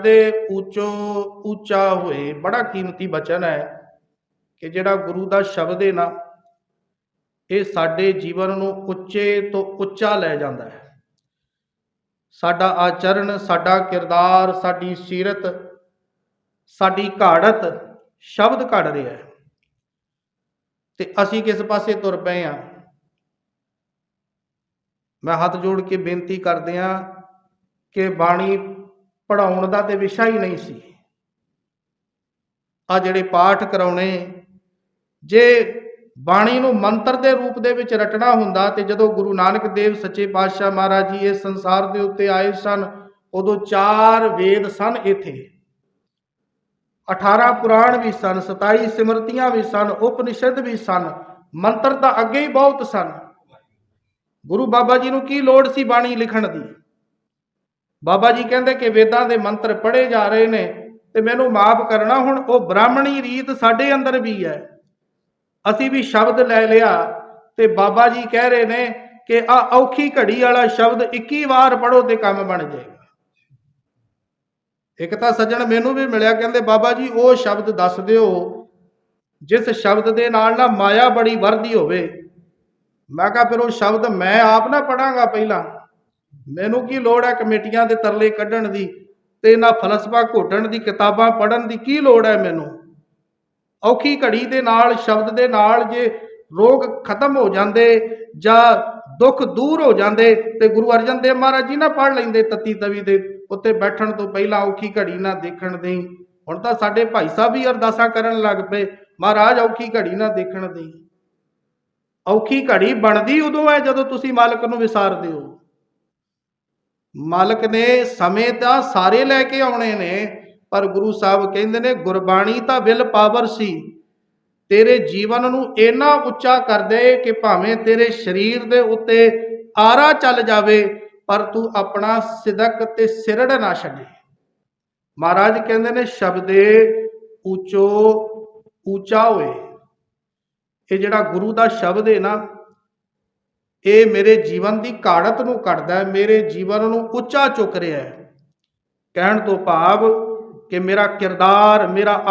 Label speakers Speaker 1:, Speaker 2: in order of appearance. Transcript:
Speaker 1: ਦੇ ਉੱਚੋ ਉੱਚਾ ਹੋਏ, ਬੜਾ ਕੀਮਤੀ ਬਚਨ ਹੈ ਕਿ ਜਿਹੜਾ ਗੁਰੂ ਦਾ ਸ਼ਬਦ ਹੈ ਨਾ, ਇਹ ਸਾਡੇ ਜੀਵਨ ਨੂੰ ਉੱਚੇ ਤੋਂ ਉੱਚਾ ਲੈ ਜਾਂਦਾ ਹੈ। ਸਾਡਾ ਆਚਰਣ, ਸਾਡਾ ਕਿਰਦਾਰ, ਸਾਡੀ ਸੀਰਤ, ਸਾਡੀ ਘਾੜਤ ਸ਼ਬਦ ਘੜ ਰਿਹਾ ਹੈ। ਤੇ ਅਸੀਂ ਕਿਸ ਪਾਸੇ ਤੁਰ ਪਏ ਆ ਮੈਂ ਹੱਥ ਜੋੜ ਕੇ ਬੇਨਤੀ ਕਰਦੇ ਆ ਕਿ ਬਾਣੀ ਪੜਾਉਣ ਦਾ ਤੇ ਵਿਸ਼ਾ ਹੀ ਨਹੀਂ ਸੀ। ਆ ਜਿਹੜੇ ਪਾਠ ਕਰਾਉਣੇ, ਜੇ ਬਾਣੀ ਨੂੰ ਮੰਤਰ ਦੇ ਰੂਪ ਦੇ ਵਿੱਚ ਰਟਣਾ ਹੁੰਦਾ ਤੇ ਜਦੋਂ ਗੁਰੂ ਨਾਨਕ ਦੇਵ ਸੱਚੇ ਪਾਤਸ਼ਾਹ ਮਹਾਰਾਜ ਜੀ ਇਸ ਸੰਸਾਰ ਦੇ ਉੱਤੇ ਆਏ ਸਨ, ਉਦੋਂ ਚਾਰ ਵੇਦ ਸਨ ਇੱਥੇ। 18 ਪੁਰਾਣ ਵੀ ਸਨ 27 ਸਿਮਰਤੀਆਂ ਵੀ ਸਨ, ਉਪਨਿਸ਼ਦ ਵੀ ਸਨ, ਮੰਤਰ ਤਾਂ ਅੱਗੇ ਹੀ ਬਹੁਤ ਸਨ। ਗੁਰੂ ਬਾਬਾ ਜੀ ਨੂੰ ਕੀ ਲੋੜ ਸੀ ਬਾਣੀ ਲਿਖਣ ਦੀ? ਬਾਬਾ ਜੀ ਕਹਿੰਦੇ ਕਿ ਵੇਦਾਂ ਦੇ ਮੰਤਰ ਪੜ੍ਹੇ ਜਾ ਰਹੇ ਨੇ ਤੇ ਮੈਨੂੰ ਮਾਫ ਕਰਨਾ ਹੁਣ, ਉਹ ਬ੍ਰਾਹਮਣੀ ਰੀਤ ਸਾਡੇ ਅੰਦਰ ਵੀ ਹੈ। ਅਸੀਂ ਵੀ ਸ਼ਬਦ ਲੈ ਲਿਆ ਤੇ ਬਾਬਾ ਜੀ ਕਹਿ ਰਹੇ ਨੇ ਕਿ ਆ ਔਖੀ ਘੜੀ ਵਾਲਾ ਸ਼ਬਦ 21 ਵਾਰ ਪੜੋ ਤੇ ਕੰਮ ਬਣ ਜਾਏਗਾ। ਇੱਕ ਤਾਂ ਸੱਜਣ ਮੈਨੂੰ ਵੀ ਮਿਲਿਆ, ਕਹਿੰਦੇ ਬਾਬਾ ਜੀ, ਉਹ ਸ਼ਬਦ ਦੱਸ ਦਿਓ, ਜਿਸ ਸ਼ਬਦ ਦੇ ਨਾਲ ਨਾ ਮਾਇਆ ਬੜੀ ਵਰਦੀ ਹੋਵੇ। ਮੈਂ ਕਿਹਾ, ਫਿਰ ਉਹ ਸ਼ਬਦ ਮੈਂ ਆਪ ਨਾ ਪੜਾਂਗਾ ਪਹਿਲਾਂ। ਮੈਨੂੰ ਕੀ ਲੋੜ ਹੈ ਕਮੇਟੀਆਂ ਦੇ ਤਰਲੇ ਕੱਢਣ ਦੀ ਤੇ ਨਾ ਫਲਸਫਾ ਘੋਟਣ ਦੀ, ਕਿਤਾਬਾਂ ਪੜਨ ਦੀ ਕੀ ਲੋੜ ਹੈ ਮੈਨੂੰ? ਔਖੀ ਘੜੀ ਦੇ ਨਾਲ, ਸ਼ਬਦ ਦੇ ਨਾਲ ਜੇ ਰੋਗ ਖਤਮ ਹੋ ਜਾਂਦੇ ਜਾਂ ਦੁੱਖ ਦੂਰ ਹੋ ਜਾਂਦੇ ਤੇ ਗੁਰੂ ਅਰਜਨ ਦੇਵ ਮਹਾਰਾਜ ਜੀ ਨਾ ਪੜ ਲੈਂਦੇ ਤਤੀ ਤਵੀ ਦੇ ਉੱਤੇ ਬੈਠਣ ਤੋਂ ਪਹਿਲਾਂ ਔਖੀ ਘੜੀ ਨਾ ਦੇਖਣ ਦੇ ਹੁਣ ਤਾਂ ਸਾਡੇ ਭਾਈ ਸਾਹਿਬ ਵੀ ਅਰਦਾਸਾਂ ਕਰਨ ਲੱਗ ਪਏ, ਮਹਾਰਾਜ ਔਖੀ ਘੜੀ ਨਾ ਦੇਖਣ ਦੇ ਔਖੀ ਘੜੀ ਬਣਦੀ ਉਦੋਂ ਹੈ ਜਦੋਂ ਤੁਸੀਂ ਮਾਲਕ ਨੂੰ ਵਿਸਾਰਦੇ ਹੋ। ਮਾਲਕ ਨੇ ਸਮੇਂ ਤਾਂ ਸਾਰੇ ਲੈ ਕੇ ਆਉਣੇ ਨੇ, ਪਰ ਗੁਰੂ ਸਾਹਿਬ ਕਹਿੰਦੇ ਨੇ, ਗੁਰਬਾਣੀ ਤਾਂ ਵਿਲ ਪਾਵਰ ਸੀ। ਤੇਰੇ ਜੀਵਨ ਨੂੰ ਇੰਨਾ ਉੱਚਾ ਕਰ ਦੇ ਕਿ ਭਾਵੇਂ ਤੇਰੇ ਸਰੀਰ ਦੇ ਉੱਤੇ ਆਰਾ ਚੱਲ ਜਾਵੇ, ਪਰ ਤੂੰ ਆਪਣਾ ਸਿਦਕ ਤੇ ਸਿਰੜ ਨਾ ਛੱਡੇ। ਮਹਾਰਾਜ ਕਹਿੰਦੇ ਨੇ, ਸ਼ਬਦੇ ਉੱਚੋ, ਉੱਚਾ ਹੋਏ। ਇਹ ਜਿਹੜਾ ਗੁਰੂ ਦਾ ਸ਼ਬਦ ਹੈ ਨਾ ਇਹ ਮੇਰੇ ਜੀਵਨ ਦੀ ਘਾੜਤ ਨੂੰ ਕੱਢਦਾ ਹੈ, ਮੇਰੇ ਜੀਵਨ ਨੂੰ ਉੱਚਾ ਚੁੱਕ ਰਿਹਾ ਹੈ। ਕਹਿਣ ਤੋਂ ਭਾਵ ਕਿ ਮੇਰਾ ਕਿਰਦਾਰ, ਮੇਰਾ